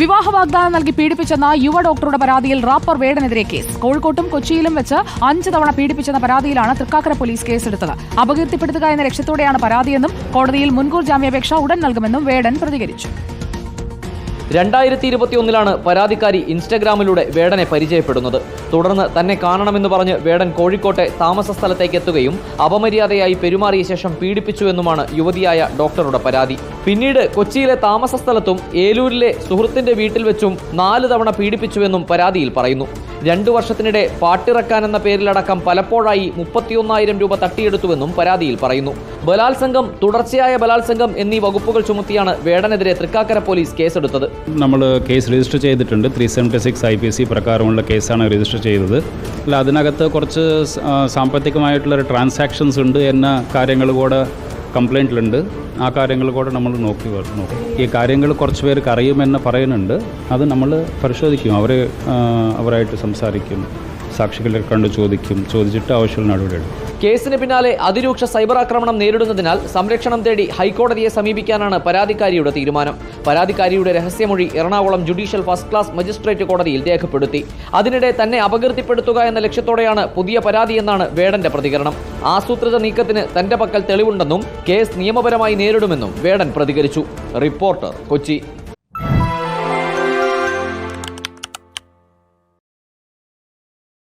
വിവാഹ വാഗ്ദാനം നൽകി പീഡിപ്പിച്ചെന്ന യുവ ഡോക്ടറുടെ പരാതിയിൽ റാപ്പർ വേടനെതിരെ കേസ്. കോഴിക്കോട്ടും കൊച്ചിയിലും വെച്ച് അഞ്ച് തവണ പീഡിപ്പിച്ചെന്ന പരാതിയിലാണ് തൃക്കാക്കര പോലീസ് കേസെടുത്തത്. അപകീർത്തിപ്പെടുത്തുക എന്ന ലക്ഷ്യത്തോടെയാണ് പരാതിയെന്നും കോടതിയിൽ മുൻകൂർ ജാമ്യാപേക്ഷ ഉടൻ നൽകുമെന്നും വേടൻ പ്രതികരിച്ചു. രണ്ടായിരത്തി ഇരുപത്തിയൊന്നിലാണ് പരാതിക്കാരി ഇൻസ്റ്റഗ്രാമിലൂടെ വേടനെ പരിചയപ്പെടുന്നത്. തുടർന്ന് തന്നെ കാണണമെന്ന് പറഞ്ഞ് വേടൻ കോഴിക്കോട്ടെ താമസ സ്ഥലത്തേക്ക് എത്തുകയും അപമര്യാദയായി പെരുമാറിയ ശേഷം പീഡിപ്പിച്ചുവെന്നുമാണ് യുവതിയായ ഡോക്ടറുടെ പരാതി. പിന്നീട് കൊച്ചിയിലെ താമസ സ്ഥലത്തും ഏലൂരിലെ സുഹൃത്തിന്റെ വീട്ടിൽ വെച്ചും നാല് തവണ പീഡിപ്പിച്ചുവെന്നും പരാതിയിൽ പറയുന്നു. രണ്ടു വർഷത്തിനിടെ പാട്ടിറക്കാനെന്ന പേരിലടക്കം പലപ്പോഴായി മുപ്പത്തിയൊന്നായിരം രൂപ തട്ടിയെടുത്തുവെന്നും പരാതിയിൽ പറയുന്നു. ബലാത്സംഗം തുടർച്ചയായ ബലാത്സംഗം എന്നീ വകുപ്പുകൾ ചുമത്തിയാണ് വേടനെതിരെ തൃക്കാക്കര പോലീസ് കേസെടുത്തത്. നമ്മൾ കേസ് രജിസ്റ്റർ ചെയ്തിട്ടുണ്ട്. Three seventy six I P C പ്രകാരമുള്ള കേസാണ് രജിസ്റ്റർ ചെയ്തത്. അല്ല അതിനകത്ത് കുറച്ച് സാമ്പത്തികമായിട്ടുള്ള ട്രാൻസാക്ഷൻസ് ഉണ്ട് എന്ന കാര്യങ്ങൾ കൂടെ കംപ്ലൈന്റിലുണ്ട്. ആ കാര്യങ്ങൾ കൂടെ നമ്മൾ നോക്കി നോക്കും. ഈ കാര്യങ്ങൾ കുറച്ച് പേർക്ക് അറിയുമെന്ന് പറയുന്നുണ്ട്. അത് നമ്മൾ പരിശോധിക്കും. അവർ അവരായിട്ട് സംസാരിക്കും. സാക്ഷികളെ കണ്ട് ചോദിക്കും. ചോദിച്ചിട്ട് ആവശ്യമുള്ള നടപടിയെടുക്കും. കേസിന് പിന്നാലെ അതിരൂക്ഷ സൈബർ ആക്രമണം നേരിടുന്നതിനാൽ സംരക്ഷണം തേടി ഹൈക്കോടതിയെ സമീപിക്കാനാണ് പരാതിക്കാരിയുടെ തീരുമാനം. പരാതിക്കാരിയുടെ രഹസ്യമൊഴി Ernakulam judicial first class magistrate കോടതിയിൽ രേഖപ്പെടുത്തി. അതിനിടെ തന്നെ അപകീർത്തിപ്പെടുത്തുക എന്ന ലക്ഷ്യത്തോടെയാണ് പുതിയ പരാതി എന്നാണ് വേടന്റെ പ്രതികരണം. ആസൂത്രിത നീക്കത്തിന് തന്റെ പക്കൽ തെളിവുണ്ടെന്നും കേസ് നിയമപരമായി നേരിടുമെന്നും വേടൻ പ്രതികരിച്ചു. റിപ്പോർട്ടർ കൊച്ചി.